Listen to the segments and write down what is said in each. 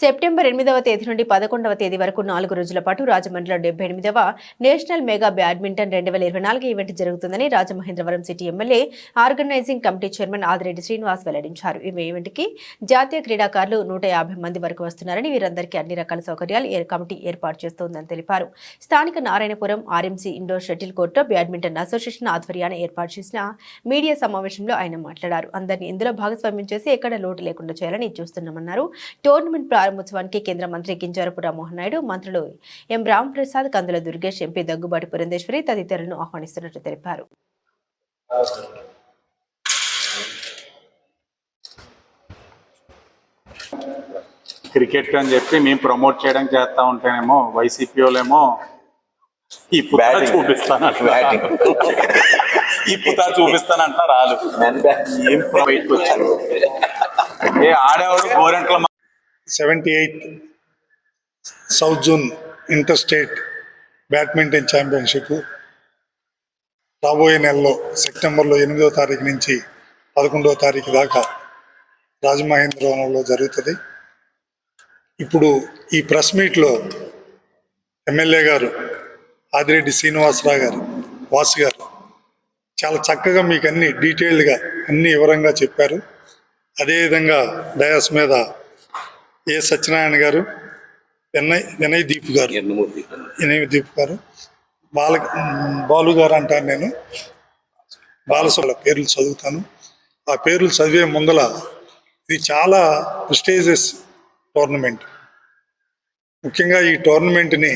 September ఎనిమిదవ తేదీ నుండి పదకొండవ తేదీ వరకు నాలుగు రోజుల పాటు రాజమండ్రిలో డెబ్బై ఎనిమిదవ నేషనల్ మెగా బ్యాడ్మింటన్ రెండు వేల ఇరవై నాలుగు ఈవెంట్ జరుగుతుందని Rajamahendravaram city MLA organising committee chairman Adireddy Srinivas వెల్లడించారు. ఈ ఈవెంట్కి జాతీయ క్రీడాకారులు నూట యాభై మంది వరకు వస్తున్నారని వీరందరికీ అన్ని రకాల సౌకర్యాలు కమిటీ ఏర్పాటు చేస్తోందని తెలిపారు. స్థానిక నారాయణపురం ఆర్ఎంసీ ఇండోర్ షటిల్ కోర్టులో బ్యాడ్మింటన్ అసోసియేషన్ ఆధ్వర్యాన ఏర్పాటు చేసిన మీడియా సమావేశంలో ఆయన మాట్లాడారు. అందరినీ ఇందులో భాగస్వామ్యం చేసి ఎక్కడ లోటు లేకుండా చేయాలని చూస్తున్నామన్నారు. టోర్నమెంట్ ప్రారంభోత్సవానికి కేంద్ర మంత్రి కింజారపు రామ్మోహన్ నాయుడు మంత్రులు ఎం. రామప్రసాద్ కందుల దుర్గేష్ ఎంపీ దగ్గుబాటి పురంధేశ్వరి తదితరులను ఆహ్వానిస్తున్నట్లు తెలిపారు. క్రికెట్ అని చెప్పి మేము ప్రమోట్ చేయడం చేస్తా ఉంటేనేమో వైసీపీ వాళ్ళేమో ఈ పుతా Batting. ఈ పుతా ఏం బయటకు వచ్చారు ఏ ఆడేవాడు Gorantla seventy eighth south zone inter state badminton championship రాబోయే నెలలో సెప్టెంబర్లో ఎనిమిదో తారీఖు నుంచి పదకొండవ తారీఖు దాకా రాజమహేంద్రవరంలో జరుగుతుంది. ఇప్పుడు ఈ ప్రెస్ మీట్లో ఎమ్మెల్యే గారు ఆదిరెడ్డి శ్రీనివాసరావు గారు వాసు గారు చాలా చక్కగా మీకు అన్ని డీటెయిల్డ్గా అన్ని వివరంగా చెప్పారు. అదేవిధంగా డయాస్ మీద ఏ సత్యనారాయణ గారు వినయ్ వినయ్ దీప్ గారు. వినయ్ దీప్ గారు. బాల బాలు గారు అంటాను నేను. బాలసుల పేర్లు చదువుతాను. ఆ పేర్లు చదివే ముందల ఇది చాలా ప్రెస్టేజియస్ టోర్నమెంట్ ముఖ్యంగా ఈ టోర్నమెంట్ని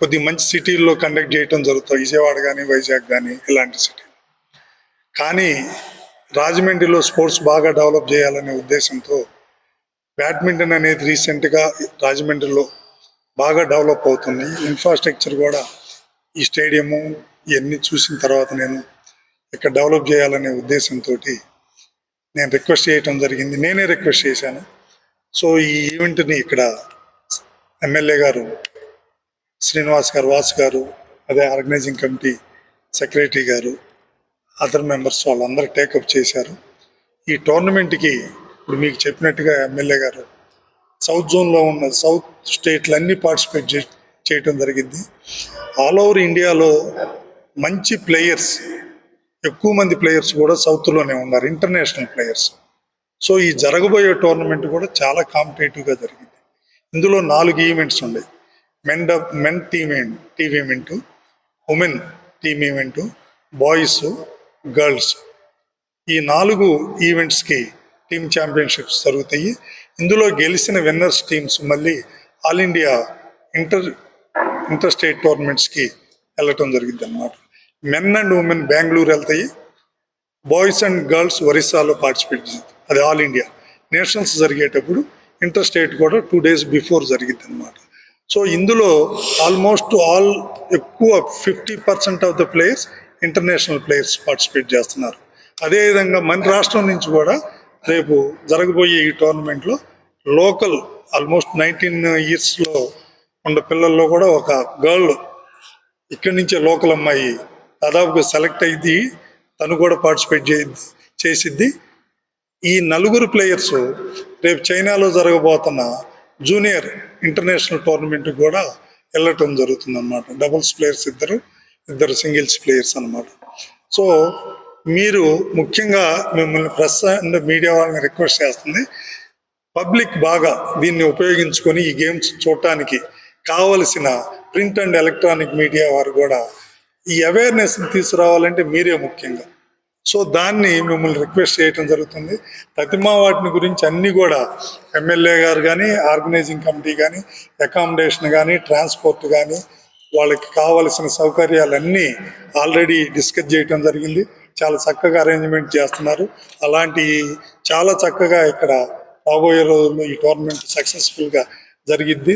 కొద్ది మంచి సిటీల్లో కండక్ట్ చేయడం జరుగుతుంది. విజయవాడ కానీ వైజాగ్ కానీ ఇలాంటి సిటీ కానీ రాజమండ్రిలో స్పోర్ట్స్ బాగా డెవలప్ చేయాలనే ఉద్దేశంతో బ్యాడ్మింటన్ అనేది రీసెంట్గా రాజమండ్రిలో బాగా డెవలప్ అవుతుంది. ఇన్ఫ్రాస్ట్రక్చర్ కూడా ఈ స్టేడియము ఇవన్నీ చూసిన తర్వాత నేను ఇక్కడ డెవలప్ చేయాలనే ఉద్దేశంతో నేను రిక్వెస్ట్ చేయటం జరిగింది. నేనే రిక్వెస్ట్ చేశాను. సో ఈ ఈవెంట్ని ఇక్కడ ఎమ్మెల్యే గారు శ్రీనివాస్ గారు వాస్ గారు అదే ఆర్గనైజింగ్ కమిటీ సెక్రటరీ గారు అదర్ మెంబర్స్ వాళ్ళందరూ టేకప్ చేశారు. ఈ టోర్నమెంట్కి ఇప్పుడు మీకు చెప్పినట్టుగా ఎమ్మెల్యే గారు సౌత్ జోన్లో ఉన్న సౌత్ స్టేట్లు పార్టిసిపేట్ చే చేయటం జరిగింది. ఆల్ ఓవర్ ఇండియాలో మంచి ప్లేయర్స్ ఎక్కువ మంది ప్లేయర్స్ కూడా సౌత్లోనే ఉన్నారు ఇంటర్నేషనల్ ప్లేయర్స్. సో ఈ జరగబోయే టోర్నమెంట్ కూడా చాలా కాంపిటేటివ్గా జరిగింది. ఇందులో నాలుగు ఈవెంట్స్ ఉన్నాయి men dub men team team event women team event boys girls. ఈ నాలుగు ఈవెంట్స్కి టీమ్ ఛాంపియన్షిప్స్ జరుగుతాయి. ఇందులో గెలిచిన విన్నర్స్ టీమ్స్ మళ్ళీ all India inter inter state టోర్నమెంట్స్కి వెళ్ళటం జరిగింది అనమాట మెన్ అండ్ ఉమెన్ బెంగళూరు వెళ్తాయి. బాయ్స్ అండ్ గర్ల్స్ ఒరిస్సాలో పార్టిసిపేట్ అది ఆల్ ఇండియా. నేషనల్స్ జరిగేటప్పుడు ఇంటర్ స్టేట్ కూడా టూ డేస్ బిఫోర్ జరిగింది అనమాట సో ఇందులో ఆల్మోస్ట్ ఆల్ ఎక్కువ fifty percent of the players international players participate చేస్తున్నారు. అదేవిధంగా మన రాష్ట్రం నుంచి కూడా రేపు జరగబోయే ఈ టోర్నమెంట్లో లోకల్ ఆల్మోస్ట్ నైన్టీన్ ఇయర్స్లో ఉన్న పిల్లల్లో కూడా ఒక గర్ల్ ఇక్కడి నుంచే లోకల్ అమ్మాయి దాదాపుగా సెలెక్ట్ అయింది తను కూడా పార్టిసిపేట్ చే చేసిద్ది. ఈ నలుగురు ప్లేయర్స్ రేపు చైనాలో జరగబోతున్న జూనియర్ ఇంటర్నేషనల్ టోర్నమెంట్ కూడా వెళ్ళటం జరుగుతుంది అనమాట డబుల్స్ ప్లేయర్స్ ఇద్దరు ఇద్దరు సింగిల్స్ ప్లేయర్స్ అన్నమాట. సో మీరు ముఖ్యంగా మిమ్మల్ని ప్రెస్ అండ్ మీడియా వాళ్ళని రిక్వెస్ట్ చేస్తుంది పబ్లిక్ బాగా దీన్ని ఉపయోగించుకొని ఈ గేమ్స్ చూడటానికి కావలసిన ప్రింట్ అండ్ ఎలక్ట్రానిక్ మీడియా వారు కూడా ఈ అవేర్నెస్ని తీసుకురావాలంటే మీరే ముఖ్యంగా. సో దాన్ని మిమ్మల్ని రిక్వెస్ట్ చేయటం జరుగుతుంది. ప్రతిమా వాటిని గురించి అన్నీ కూడా ఎమ్మెల్యే గారు కానీ ఆర్గనైజింగ్ కమిటీ కానీ అకామిడేషన్ కానీ ట్రాన్స్పోర్ట్ కానీ వాళ్ళకి కావలసిన సౌకర్యాలన్నీ ఆల్రెడీ డిస్కస్ చేయటం జరిగింది. చాలా చక్కగా అరేంజ్మెంట్ చేస్తున్నారు. అలాంటి చాలా చక్కగా ఇక్కడ రాబోయే రోజుల్లో ఈ టోర్నమెంట్ సక్సెస్ఫుల్గా జరిగిద్ది.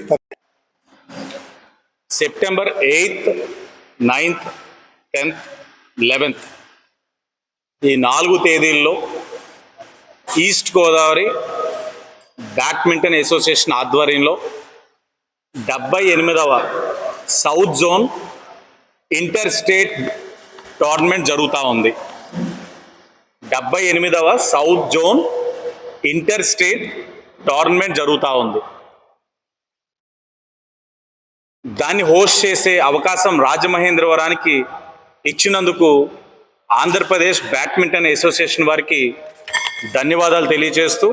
September eighth ninth tenth eleventh ఈ నాలుగు తేదీల్లో ఈస్ట్ గోదావరి బ్యాడ్మింటన్ అసోసియేషన్ ఆధ్వర్యంలో డెబ్బై ఎనిమిదవ south zone inter state tournament జరుగుతూ ఉంది. డెబ్బై ఎనిమిదవ south zone inter state tournament జరుగుతూ ఉంది. దాన్ని హోస్ట్ చేసే అవకాశం రాజమహేంద్రవరానికి ఇచ్చినందుకు ఆంధ్రప్రదేశ్ బ్యాడ్మింటన్ అసోసియేషన్ వారికి ధన్యవాదాలు తెలియజేస్తూ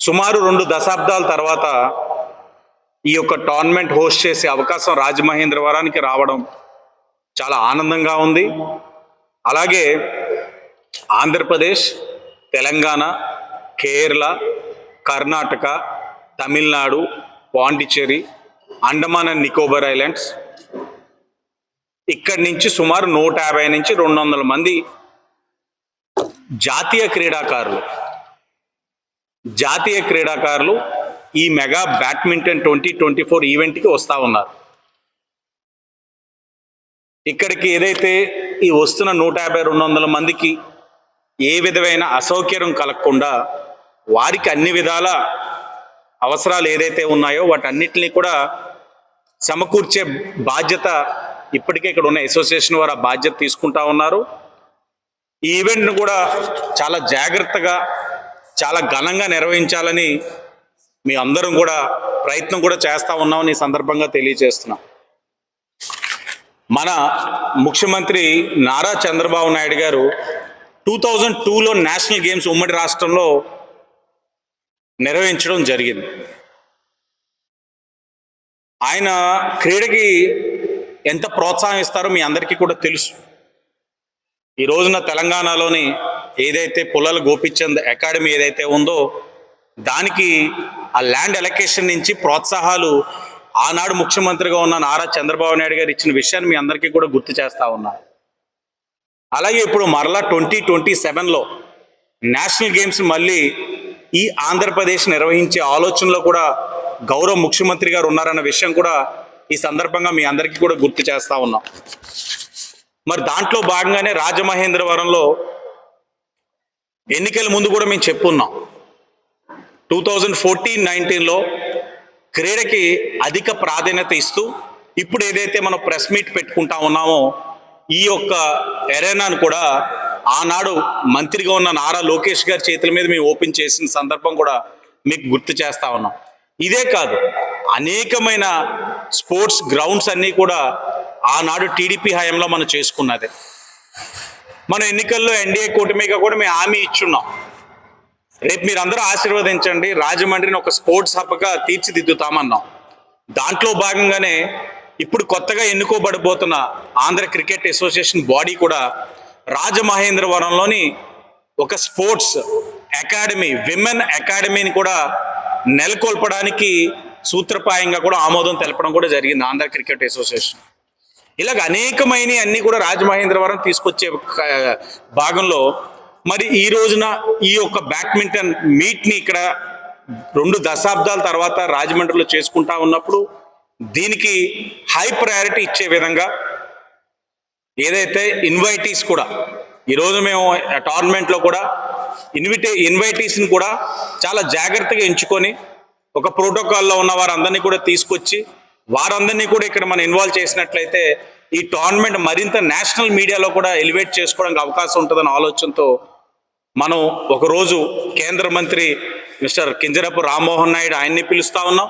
సుమారు రెండు దశాబ్దాల తర్వాత ఈ యొక్క టోర్నమెంట్ హోస్ట్ చేసే అవకాశం రాజమహేంద్రవరానికి రావడం చాలా ఆనందంగా ఉంది. అలాగే ఆంధ్రప్రదేశ్ తెలంగాణ కేరళ కర్ణాటక తమిళనాడు పాండిచ్చేరి అండమాన్ అండ్ నికోబార్ ఐలాండ్స్. ఇక్కడి నుంచి సుమారు నూట యాభై నుంచి రెండు వందల మంది జాతీయ క్రీడాకారులు. జాతీయ క్రీడాకారులు ఈ mega badminton twenty twenty four ఈవెంట్కి వస్తూ ఉన్నారు. ఇక్కడికి ఏదైతే ఈ వస్తున్న నూట యాభై రెండు వందల మందికి ఏ విధమైన అసౌకర్యం కలగకుండా వారికి అన్ని విధాల అవసరాలు ఏదైతే ఉన్నాయో వాటన్నిటిని కూడా సమకూర్చే బాధ్యత ఇప్పటికే ఇక్కడ ఉన్న అసోసియేషన్ వారు ఆ బాధ్యత తీసుకుంటా ఉన్నారు. ఈ ఈవెంట్ను కూడా చాలా జాగ్రత్తగా చాలా ఘనంగా నిర్వహించాలని మీ అందరం కూడా ప్రయత్నం కూడా చేస్తూ ఉన్నామని సందర్భంగా తెలియజేస్తున్నాం. మన ముఖ్యమంత్రి నారా చంద్రబాబు నాయుడు గారు టూ థౌజండ్ టూలో నేషనల్ గేమ్స్ ఉమ్మడి రాష్ట్రంలో నిర్వహించడం జరిగింది. ఆయన క్రీడకి ఎంత ప్రోత్సాహం ఇస్తారో మీ అందరికీ కూడా తెలుసు. ఈ రోజున తెలంగాణలోని ఏదైతే పుల్లల గోపిచంద్ అకాడమీ ఏదైతే ఉందో దానికి ఆ ల్యాండ్ ఎలకేషన్ నుంచి ప్రోత్సాహాలు ఆనాడు ముఖ్యమంత్రిగా ఉన్న నారా చంద్రబాబు నాయుడు గారు ఇచ్చిన విషయాన్ని మీ అందరికీ కూడా గుర్తు చేస్తా ఉన్నారు అలాగే ఇప్పుడు మరలా ట్వంటీ ట్వంటీ సెవెన్లో నేషనల్ గేమ్స్ మళ్ళీ ఈ ఆంధ్రప్రదేశ్ నిర్వహించే ఆలోచనలో కూడా గౌరవ ముఖ్యమంత్రి గారు ఉన్నారన్న విషయం కూడా ఈ సందర్భంగా మీ అందరికీ కూడా గుర్తు చేస్తూ ఉన్నాం. మరి దాంట్లో భాగంగానే రాజమహేంద్రవరంలో ఎన్నికల ముందు కూడా మేము చెప్పున్నాం. టూ థౌజండ్ ఫోర్టీన్ నైన్టీన్లో క్రీడకి అధిక ప్రాధాన్యత ఇస్తూ ఇప్పుడు ఏదైతే మనం ప్రెస్ మీట్ పెట్టుకుంటా ఉన్నామో ఈ యొక్క ఎరేనాను కూడా ఆనాడు మంత్రిగా ఉన్న నారా లోకేష్ గారి చేతుల మీద మేము ఓపెన్ చేసిన సందర్భం కూడా మీకు గుర్తు చేస్తా ఉన్నాం. ఇదే కాదు అనేకమైన స్పోర్ట్స్ గ్రౌండ్స్ అన్నీ కూడా ఆనాడు టీడీపీ హయాంలో మనం చేసుకున్నదే. మన ఎన్నికల్లో ఎన్డీఏ కూటమిగా కూడా మేము హామీ ఇచ్చున్నాం. రేపు మీరందరూ ఆశీర్వదించండి రాజమండ్రిని ఒక స్పోర్ట్స్ హబ్గా తీర్చిదిద్దుతామన్నాం. దాంట్లో భాగంగానే ఇప్పుడు కొత్తగా ఎన్నుకోబడిపోతున్న ఆంధ్ర క్రికెట్ అసోసియేషన్ బాడీ కూడా రాజమహేంద్రవరంలోని ఒక స్పోర్ట్స్ అకాడమీ విమెన్ అకాడమీని కూడా నెలకొల్పడానికి సూత్రప్రాయంగా కూడా ఆమోదం తెలపడం కూడా జరిగింది ఆంధ్ర క్రికెట్ అసోసియేషన్. ఇలాగ అనేకమైన అన్ని కూడా రాజమహేంద్రవరం తీసుకొచ్చే భాగంలో మరి ఈ రోజున ఈ యొక్క బ్యాడ్మింటన్ మీట్ని ఇక్కడ రెండు దశాబ్దాల తర్వాత రాజమండ్రిలో చేసుకుంటా ఉన్నప్పుడు దీనికి హై ప్రయారిటీ ఇచ్చే విధంగా ఏదైతే ఇన్వైటీస్ కూడా ఈరోజు మేము టోర్నమెంట్లో కూడా ఇన్విటే ఇన్వైటీస్ని కూడా చాలా జాగ్రత్తగా ఎంచుకొని ఒక ప్రోటోకాల్లో ఉన్న వారందరినీ కూడా తీసుకొచ్చి వారందరినీ కూడా ఇక్కడ మనం ఇన్వాల్వ్ చేసినట్లయితే ఈ టోర్నమెంట్ మరింత నేషనల్ మీడియాలో కూడా ఎలివేట్ చేసుకోవడానికి అవకాశం ఉంటుందన్న ఆలోచనతో మనం ఒకరోజు కేంద్ర మంత్రి మిస్టర్ కింజరపు రామ్మోహన్ నాయుడు ఆయన్ని పిలుస్తా ఉన్నాం.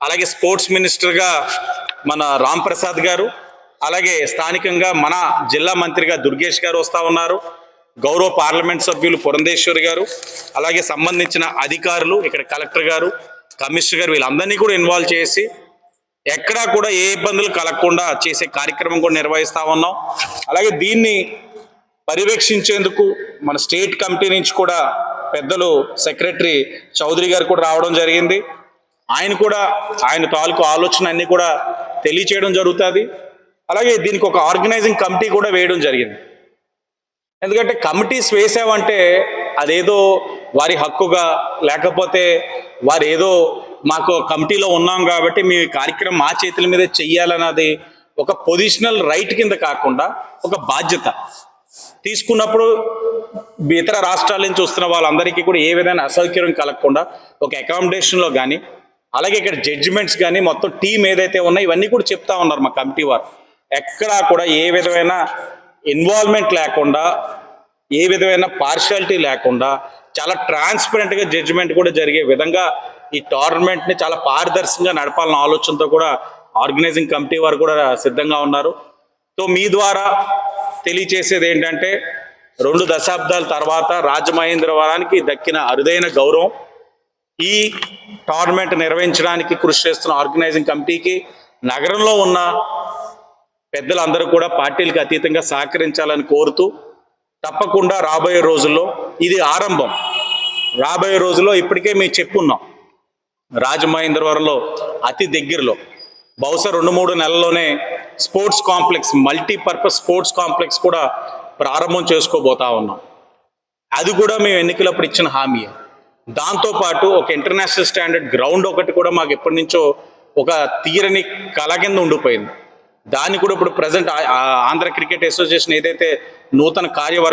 అలాగే స్పోర్ట్స్ మినిస్టర్గా మన రామ్ ప్రసాద్ గారు అలాగే స్థానికంగా మన జిల్లా మంత్రిగా దుర్గేష్ గారు వస్తూ ఉన్నారు. గౌరవ పార్లమెంట్ సభ్యులు పురంధేశ్వరి గారు అలాగే సంబంధించిన అధికారులు ఇక్కడ కలెక్టర్ గారు కమిషనర్ గారు వీళ్ళందరినీ కూడా ఇన్వాల్వ్ చేసి ఎక్కడా కూడా ఏ ఇబ్బందులు కలగకుండా చేసే కార్యక్రమం కూడా నిర్వహిస్తా ఉన్నాం. అలాగే దీన్ని పర్యవేక్షించేందుకు మన స్టేట్ కమిటీ నుంచి కూడా పెద్దలు సెక్రటరీ చౌదరి గారు కూడా రావడం జరిగింది. ఆయన కూడా ఆయన తాలూకు ఆలోచన అన్నీ కూడా తెలియచేయడం జరుగుతుంది. అలాగే దీనికి ఒక ఆర్గనైజింగ్ కమిటీ కూడా వేయడం జరిగింది. ఎందుకంటే కమిటీస్ వేసామంటే అదేదో వారి హక్కుగా లేకపోతే వారు ఏదో మాకు కమిటీలో ఉన్నాం కాబట్టి మేము ఈ కార్యక్రమం మా చేతుల మీద చెయ్యాలన్నది ఒక పొజిషనల్ రైట్ కింద కాకుండా ఒక బాధ్యత. తీసుకున్నప్పుడు ఇతర రాష్ట్రాల నుంచి వస్తున్న వాళ్ళందరికీ కూడా ఏ విధమైన అసౌకర్యం కలగకుండా ఒక అకామిడేషన్లో కానీ అలాగే ఇక్కడ జడ్జిమెంట్స్ కానీ మొత్తం టీం ఏదైతే ఉన్నాయో ఇవన్నీ కూడా చెప్తా ఉన్నారు మా కమిటీ వారు. ఎక్కడా కూడా ఏ విధమైన ఇన్వాల్వ్మెంట్ లేకుండా ఏ విధమైన పార్షాలిటీ లేకుండా చాలా ట్రాన్స్పరెంట్గా జడ్జిమెంట్ కూడా జరిగే విధంగా ఈ టోర్నమెంట్ని చాలా పారదర్శకంగా నడపాలన్న ఆలోచనతో కూడా ఆర్గనైజింగ్ కమిటీ వారు కూడా సిద్ధంగా ఉన్నారు. సో మీ ద్వారా తెలియచేసేది ఏంటంటే రెండు దశాబ్దాల తర్వాత రాజమహేంద్రవరానికి దక్కిన అరుదైన గౌరవం ఈ టోర్నమెంట్ నిర్వహించడానికి కృషి చేస్తున్న ఆర్గనైజింగ్ కమిటీకి నగరంలో ఉన్న పెద్దలందరూ కూడా పార్టీలకు అతీతంగా సహకరించాలని కోరుతూ తప్పకుండా రాబోయే రోజుల్లో ఇది ఆరంభం. రాబోయే రోజుల్లో ఇప్పటికే మేము చెప్పున్నాం రాజమహేంద్రవరంలో అతి దగ్గరలో. బహుశా రెండు మూడు నెలల్లోనే sports complex multipurpose sports complex కూడా ప్రారంభం చేసుకోబోతా ఉన్నాం. అది కూడా మేము ఎన్నికలప్పుడు ఇచ్చిన హామీ. దాంతోపాటు ఒక ఇంటర్నేషనల్ స్టాండర్డ్ గ్రౌండ్ ఒకటి కూడా మాకు ఎప్పటి నుంచో ఒక తీరని కళ కింద ఉండిపోయింది. దాన్ని కూడా ఇప్పుడు ప్రజెంట్ ఆంధ్ర క్రికెట్ అసోసియేషన్ ఏదైతే నూతన కార్యవర్గం